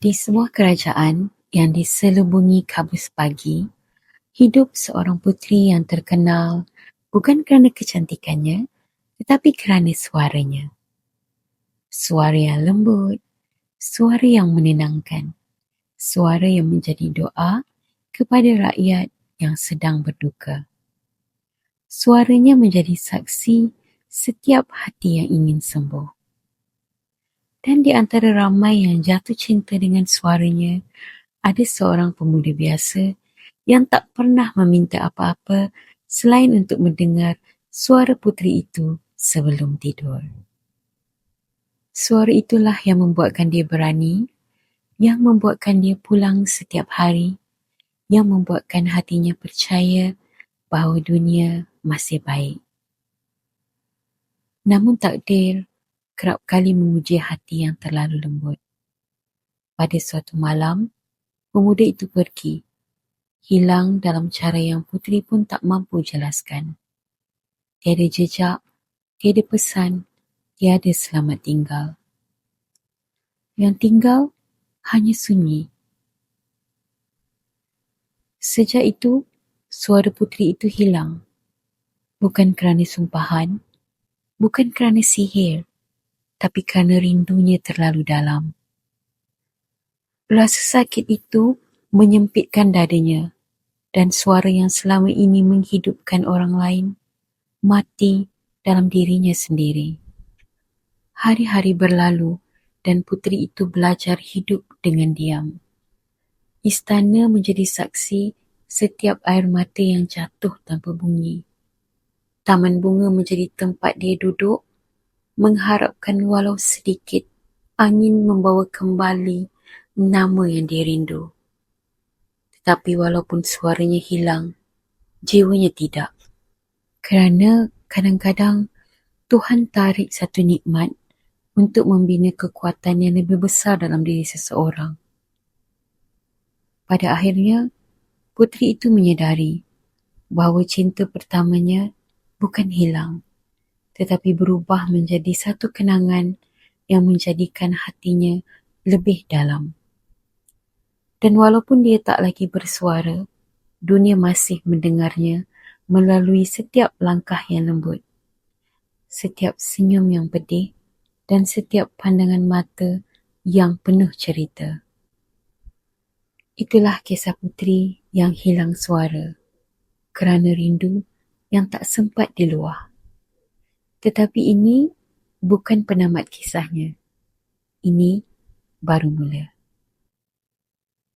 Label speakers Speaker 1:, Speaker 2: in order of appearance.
Speaker 1: Di sebuah kerajaan yang diselubungi kabus pagi, hidup seorang puteri yang terkenal bukan kerana kecantikannya tetapi kerana suaranya. Suara yang lembut, suara yang menenangkan, suara yang menjadi doa kepada rakyat yang sedang berduka. Suaranya menjadi saksi setiap hati yang ingin sembuh. Dan di antara ramai yang jatuh cinta dengan suaranya, ada seorang pemuda biasa yang tak pernah meminta apa-apa selain untuk mendengar suara puteri itu sebelum tidur. Suara itulah yang membuatkan dia berani, yang membuatkan dia pulang setiap hari, yang membuatkan hatinya percaya bahawa dunia masih baik. Namun takdir kerap kali menguji hati yang terlalu lembut. Pada suatu malam, pemuda itu pergi, hilang dalam cara yang puteri pun tak mampu jelaskan. Tiada jejak, tiada pesan, tiada selamat tinggal. Yang tinggal hanya sunyi. Sejak itu, suara puteri itu hilang. Bukan kerana sumpahan, bukan kerana sihir, tapi kerana rindunya terlalu dalam. Rasa sakit itu menyempitkan dadanya dan suara yang selama ini menghidupkan orang lain mati dalam dirinya sendiri. Hari-hari berlalu dan puteri itu belajar hidup dengan diam. Istana menjadi saksi setiap air mata yang jatuh tanpa bunyi. Taman bunga menjadi tempat dia duduk mengharapkan walau sedikit angin membawa kembali nama yang dia rindu. Tetapi walaupun suaranya hilang, jiwanya tidak. Kerana kadang-kadang Tuhan tarik satu nikmat untuk membina kekuatan yang lebih besar dalam diri seseorang. Pada akhirnya, puteri itu menyedari bahawa cinta pertamanya bukan hilang, tetapi berubah menjadi satu kenangan yang menjadikan hatinya lebih dalam. Dan walaupun dia tak lagi bersuara, dunia masih mendengarnya melalui setiap langkah yang lembut, setiap senyum yang pedih dan setiap pandangan mata yang penuh cerita. Itulah kisah puteri yang hilang suara kerana rindu yang tak sempat diluah. Tetapi ini bukan penamat kisahnya. Ini baru mula.